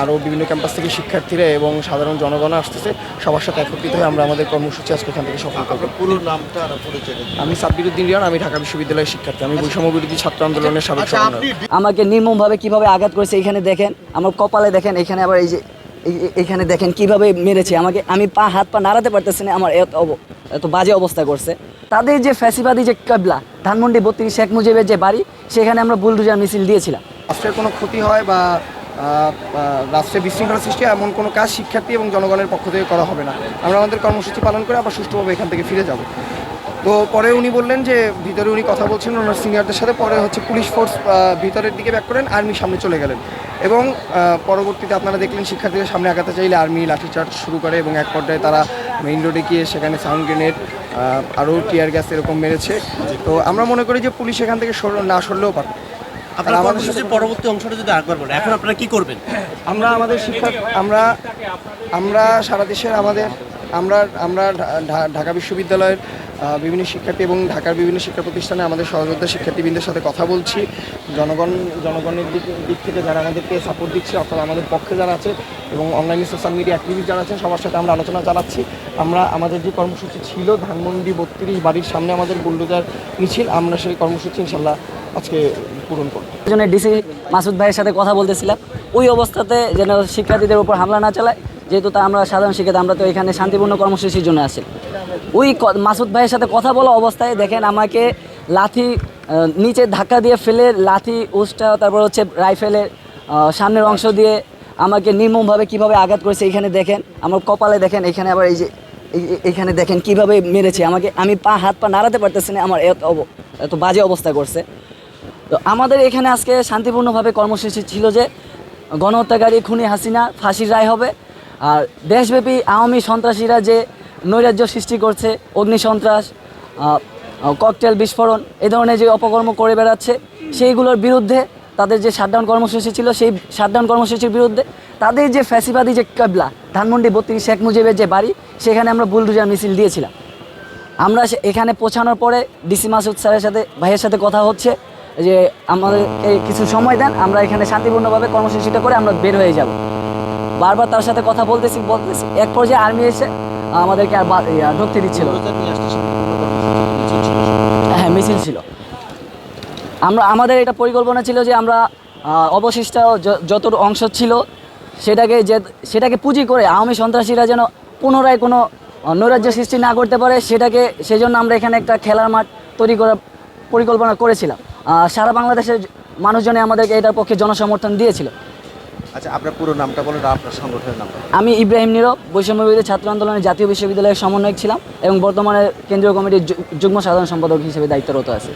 আরও বিভিন্ন ক্যাম্পাস থেকে শিক্ষার্থীরা এবং সাধারণ জনগণ আসতেছে। সবার সাথে একত্রিত হয়ে আমরা আমাদের কর্মসূচি আজকে এখান থেকে সফল করব। পুরো নামটা আর পরিচয় দিন। আমি সাব্বিরুদ্দিন রিয়ান আমি ঢাকা বিশ্ববিদ্যালয়ের শিক্ষার্থী। আমি বৈষম্য বিরোধী ছাত্র আন্দোলনের সাবেক আচ্ছা আমাকে নির্মমভাবে কীভাবে আঘাত করেছে এখানে দেখেন আমার কপালে দেখেন এখানে আবার এই যে এখানে দেখেন কীভাবে মেরেছে। আমাকে আমি পা হাত পা নাড়াতে পারতেছি না আমার এত অব- এত বাজে অবস্থা করছে। তাদের যে ফ্যাসিবাদী যে কাবলা ধানমন্ডি বত্রিশ শেখ মুজিবের যে বাড়ি সেখানে আমরা বুলডুজার মিছিল দিয়েছিলাম। রাষ্ট্রের কোনো ক্ষতি হয় বা রাষ্ট্রে বিশৃঙ্খলা সৃষ্টি এমন কোনো কাজ শিক্ষার্থী এবং জনগণের পক্ষ থেকে করা হবে না। আমরা আমাদের কর্মসূচি পালন করে আবার সুষ্ঠুভাবে এখান থেকে ফিরে যাব। তো পরে উনি বললেন যে, ভিতরে উনি কথা বলছেন ওনার সিনিয়রদের সাথে, পরে হচ্ছে পুলিশ ফোর্স ভিতরের দিকে ব্যাক করেন, আর্মি সামনে চলে গেলেন। এবং পরবর্তীতে আপনারা দেখলেন শিক্ষার্থীদের সামনে আগাতে চাইলে আর্মি লাঠিচার্জ শুরু করে এবং এক পর্যায়ে তারা মেইন রোডে গিয়ে সেখানে সাউন্ড গ্রেনেড আরও টিয়ার গ্যাস এরকম মেরেছে। তো আমরা মনে করি যে পুলিশ এখান থেকে সর- না সরলেও পারে আপনার আমাদের কর্মসূচির সাথে- পরবর্তী অংশটা যদি আরেকবার বলেন এখন আপনারা কি করবেন? আমরা আমাদের শিক্ষা আমরা আমরা সারা দেশের আমাদের আমরা আমরা ঢাকা বিশ্ববিদ্যালয়ের বিভিন্ন শিক্ষার্থী এবং ঢাকার বিভিন্ন শিক্ষা প্রতিষ্ঠানে আমাদের সহযোদ্ধা শিক্ষার্থীবৃন্দের সাথে কথা বলছি। জনগণ, জনগণের দিক দিক থেকে যারা আমাদেরকে সাপোর্ট দিচ্ছে অর্থাৎ আমাদের পক্ষে যারা আছে এবং অনলাইনে সোশ্যাল মিডিয়া অ্যাক্টিভিস্ট যারা আছেন, সবার সাথে আমরা আলোচনা চালাচ্ছি। আমরা, আমাদের যে কর্মসূচি ছিল, ধানমন্ডি বত্রিশ বাড়ির সামনে আমাদের বুলডোজার মিছিল, আমরা সেই কর্মসূচি ইনশাল্লাহ আজকে পূরণ করব। ডিসি মাসুদ ভাইয়ের সাথে কথা বলতেছিলাম। ওই অবস্থাতে যেন শিক্ষার্থীদের উপর হামলা না চালায় যেহেতু তা আমরা সাধারণ শিক্ষার্থী, আমরা তো এখানে শান্তিপূর্ণ কর্মসূচির জন্য আসি ওই মাসুদ ভাইয়ের সাথে কথা বলা অবস্থায় দেখেন আমাকে লাথি নিচে ধাক্কা দিয়ে ফেলে লাথি উষ্টা তারপর হচ্ছে রাইফেলের সামনের অংশ দিয়ে আমাকে নির্মমভাবে কীভাবে আঘাত করেছে এখানে দেখেন। আমার কপালে দেখেন, এখানে আবার এই যে এখানে দেখেন কীভাবে মেরেছে। আমাকে, আমি পা, হাত, পা নাড়াতে পারতেছি না, আমার এত এত বাজে অবস্থা করছে। তো আমাদের এখানে আজকে শান্তিপূর্ণভাবে কর্মসূচি ছিল যে গণহত্যাকারী খুনি হাসিনা, ফাঁসির রায় হবে। আর দেশব্যাপী আওয়ামী সন্ত্রাসীরা যে নৈরাজ্য সৃষ্টি করছে, অগ্নি সন্ত্রাস ককটেল বিস্ফোরণ, এ ধরনের যে অপকর্ম করে বেড়াচ্ছে, সেইগুলোর বিরুদ্ধে তাদের যে শাটডাউন কর্মসূচি ছিল, সেই শাটডাউন কর্মসূচির বিরুদ্ধে তাদের যে ফ্যাসিবাদী যে কাবলা, ধানমন্ডি বত্রিশ শেখ মুজিবের যে বাড়ি, সেখানে আমরা বুলডুজার মিছিল দিয়েছিলাম। আমরা এখানে পৌঁছানোর পরে ডিসি মাসুদ স্যারের সাথে, ভাইয়ের সাথে কথা হচ্ছে, যে আমাদের কিছু সময় দেন, আমরা এখানে শান্তিপূর্ণভাবে কর্মসূচিটা করে আমরা বের হয়ে যাব। বারবার তার সাথে কথা বলতেছি বলতেছি। এক পর্যায়ে আর্মি এসে আমাদেরকে আর ঢুকতে দিচ্ছিল। হ্যাঁ মিছিল ছিল। আমরা, আমাদের এটা পরিকল্পনা ছিল যে আমরা অবশিষ্ট যত অংশ ছিল, সেটাকে যে, সেটাকে পুঁজি করে আওয়ামী সন্ত্রাসীরা যেন পুনরায় কোনো নৈরাজ্য সৃষ্টি না করতে পারে, সেটাকে, সেজন্য আমরা এখানে একটা খেলার মাঠ তৈরি করার পরিকল্পনা করেছিলাম। সারা বাংলাদেশের মানুষজনে আমাদেরকে এটার পক্ষে জনসমর্থন দিয়েছিল। আচ্ছা আপনার পুরো নামটা বলুন আপনার সংগঠনের নাম আমি ইব্রাহিম নীরব, বৈষম্য ছাত্র আন্দোলনের জাতীয় বিশ্ববিদ্যালয়ের সমন্বয়ক ছিলাম এবং বর্তমানে কেন্দ্রীয় কমিটির যুগ্ম সাধারণ সম্পাদক হিসেবে দায়িত্বরত আছি।